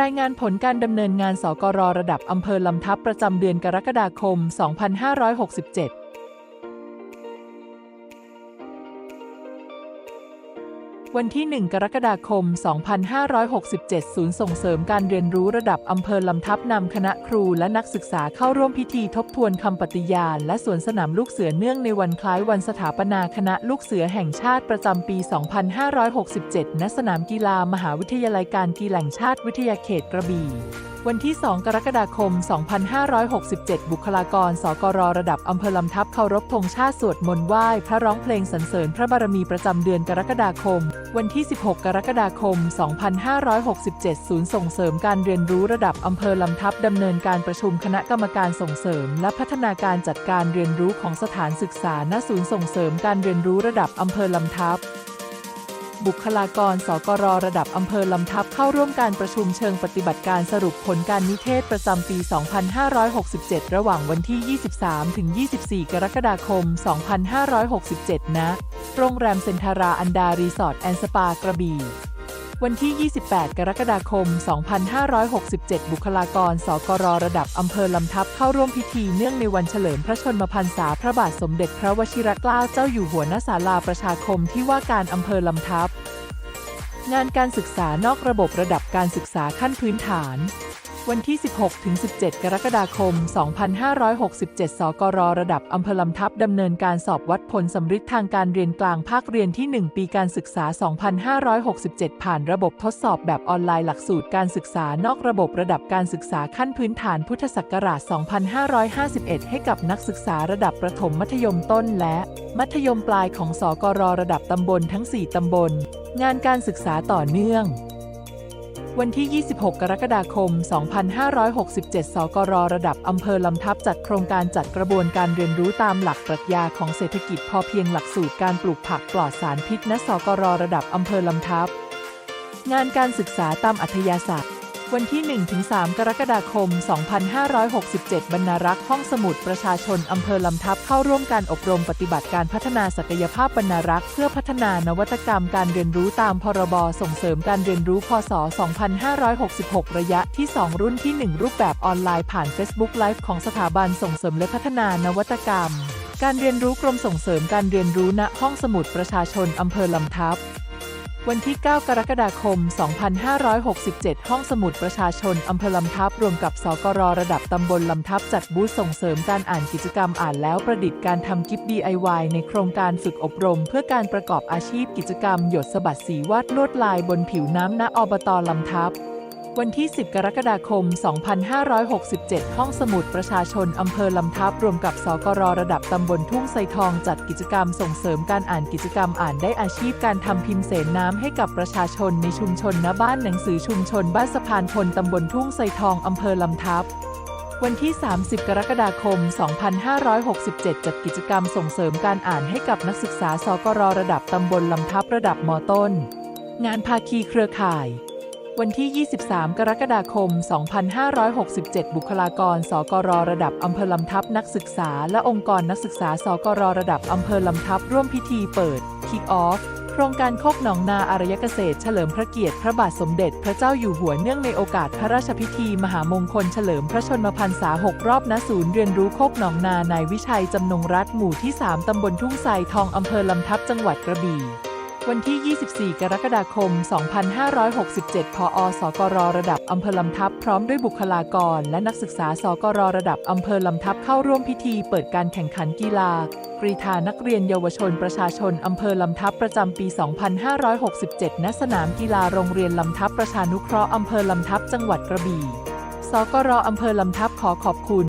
รายงานผลการดำเนินงานสกรระดับอำเภอลำทับประจำเดือนกรกฎาคม 2567 วันที่ 1 กรกฎาคม 2567 ศูนย์ส่งเสริมการเรียนรู้ระดับอำเภอลำทับนำคณะครูและนักศึกษาเข้าร่วมพิธีทบทวนคำปฏิญาณ และสวนสนามลูกเสือเนื่องในวันคล้ายวันสถาปนาคณะลูกเสือแห่งชาติประจำปี 2567 ณ สนามกีฬามหาวิทยาลัยการกีฬาแห่งชาติวิทยาเขตกระบี่ วันที่ 2 กรกฎาคม 2567 บุคลากร สกรระดับอำเภอลำทับเคารพธงชาติสวดมนต์ไหว้พระร้องเพลงสรรเสริญพระบารมีประจำเดือนกรกฎาคม วันที่ 16 กรกฎาคม 2567 ศูนย์ส่งเสริมการเรียนรู้ระดับอำเภอลำทับดำเนินการประชุมคณะกรรมการส่งเสริม และพัฒนาการจัดการเรียนรู้ของสถานศึกษาณศูนย์ส่งเสริมการเรียนรู้ระดับอำเภอลำทับ บุคลากรสกรระดับอำเภอลำทับเข้าร่วมการประชุมเชิงปฏิบัติการสรุปผลการนิเทศประจำปี 2567 ระหว่างวันที่ 23 ถึง 24 กรกฎาคม 2567ณโรงแรมเซนทาราอันดารีสอร์ทแอนด์สปากระบี่ วันที่ 28 กรกฎาคม 2567 บุคลากร สกรระดับอำเภอลำทับเข้าร่วมพิธีเนื่องในวันเฉลิมพระชนมพรรษาพระบาทสมเด็จพระวชิรเกล้าเจ้าอยู่หัวณศาลาประชาคมที่ว่าการอำเภอลำทับ งานการศึกษานอกระบบระดับการศึกษาขั้นพื้นฐาน วันที่ 16 ถึง 17 กรกฎาคม 2567 สกรระดับอำเภอลำทับดำเนินการสอบวัดผลสำฤทธิ์ทางการเรียนกลางภาคเรียนที่ 1 ปีการศึกษา 2567 ผ่านระบบทดสอบแบบออนไลน์หลักสูตรการศึกษานอกระบบระดับการศึกษาขั้นพื้นฐานพุทธศักราช 2551 ให้กับนักศึกษาระดับประถมมัธยมต้นและ มัธยมปลายของสกรระดับตำบลทั้ง 4 ตำบล งานการศึกษาต่อเนื่อง วันที่ 26 กรกฎาคม 2567 สกรระดับอำเภอลำทับจัดโครงการจัดกระบวนการเรียนรู้ตามหลักปรัชญาของเศรษฐกิจพอเพียงหลักสูตรการปลูกผักปลอดสารพิษณสกรระดับอำเภอลำทับ งานการศึกษาตามอัธยาศัย วันที่ 1-3 กรกฎาคม 2567 บรรณารักษ์ห้องสมุดประชาชนอำเภอลำทับเข้าร่วมการอบรมปฏิบัติการพัฒนาศักยภาพบรรณารักษ์เพื่อพัฒนานวัตกรรมการเรียนรู้ตามพรบส่งเสริมการเรียนรู้พศ 2566 ระยะที่ 2 รุ่นที่ 1 รูปแบบออนไลน์ผ่าน Facebook Live ของสถาบันส่งเสริมและพัฒนานวัตกรรม การเรียนรู้กรมส่งเสริมการเรียนรู้ณห้องสมุดประชาชนอำเภอลำทับ วันที่ 9 กรกฎาคม 2567 ห้องสมุดประชาชน อำเภอลำทับรวมกับสกรระดับตำบลลำทับจัดบูธส่งเสริมการอ่านกิจกรรมอ่านแล้วประดิษฐ์การทำกิฟต์ DIY ในโครงการฝึกอบรม เพื่อการประกอบอาชีพกิจกรรม หยดสบัดสีวาดลวดลายบนผิวน้ำณอบตลำทับ วันที่ 10 กรกฎาคม 2567 ห้องสมุดประชาชน อำเภอลำทับรวมกับสกรระดับตำบลทุ่งไทรทองจัดกิจกรรมส่งเสริมการอ่านกิจกรรมอ่านได้อาชีพการทำพิมพ์เสนน้ำให้กับประชาชนในชุมชนณบ้านหนังสือชุมชนบ้านสะพานพลตำบลทุ่งไทรทองอำเภอลำทับวันที่ 30 กรกฎาคม 2567 จัดกิจกรรมส่งเสริมการอ่านให้กับนักศึกษาสกรระดับตำบลลำทับระดับมต้น งานภาคีเครือข่าย วันที่ 23 กรกฎาคม 2567 บุคลากร สกรระดับอำเภอลำทับนักศึกษา และองค์กรนักศึกษา สกรระดับอำเภอลำทับร่วมพิธีเปิด Kick Off โครงการโคกหนองนาอารยเกษตรเฉลิมพระเกียรติพระบาทสมเด็จพระเจ้าอยู่หัวเนื่องในโอกาสพระราชพิธีมหามงคลเฉลิมพระชนมพรรษา 6 รอบณศูนย์เรียนรู้โคกหนองนานายวิชัยจำนงรัฐหมู่ที่ 3 ตำบลทุ่งไทรทองอำเภอลำทับจังหวัดกระบี่ วันที่ 24 กรกฎาคม 2567 พออสกรระดับอำเภอลำทับพร้อมด้วยบุคลากร และนักศึกษาสกรระดับอำเภอลำทับเข้าร่วมพิธีเปิดการแข่งขันกีฬากรีธานักเรียนเยาวชนประชาชนอำเภอลำทับประจำปี 2567 ณ สนามกีฬาโรงเรียนลำทับประชานุเคราะห์อำเภอลำทับจังหวัดกระบี่ สกรอำเภอลำทับขอขอบคุณ